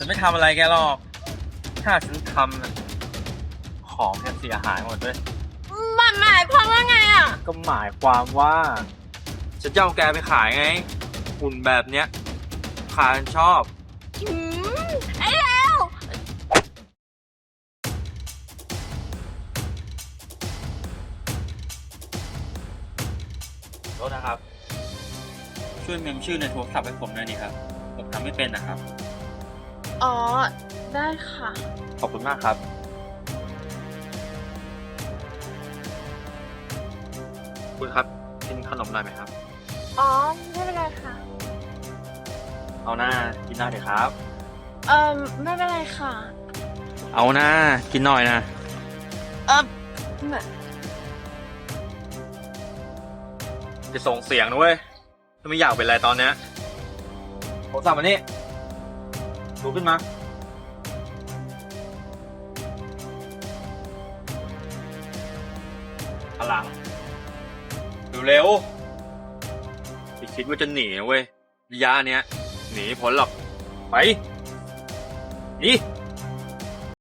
ฉันไม่ทำอะไรแกหรอก ถ้าฉันทำน่ะของแกเสียหายหมดเลยหมายหมายความว่าไงอะก็หมายความว่าฉันจะเอาแกไปขายไงหุ่นแบบเนี้ยขายฉันชอบหืม ไอ้แล้ว โทษนะครับ ช่วยเมมชื่อในโทรศัพท์ให้ผมหน่อยนี่ครับ ผมทำไม่เป็นนะครับ อ๋อ ได้ค่ะ ขอบคุณมากครับ คุณครับกินขนมหน่อยไหมครับ อ๋อ ไม่เป็นไรค่ะ เอาหน้ากินหน้าเดี๋ยวครับ เอ่อ ไม่เป็นไรค่ะ เอาหน้ากินหน่อยนะ เอ่อไม่จะส่งเสียงนะเว้ยถ้าไม่อยากเป็นอะไรตอนเนี้ยโทรศัพท์มานี่ ลุกขึ้นมา พลังเร็วๆไม่คิดว่าจะหนีนะเว้ยระยะเนี้ย หนีไม่พ้นหรอก ไป นี่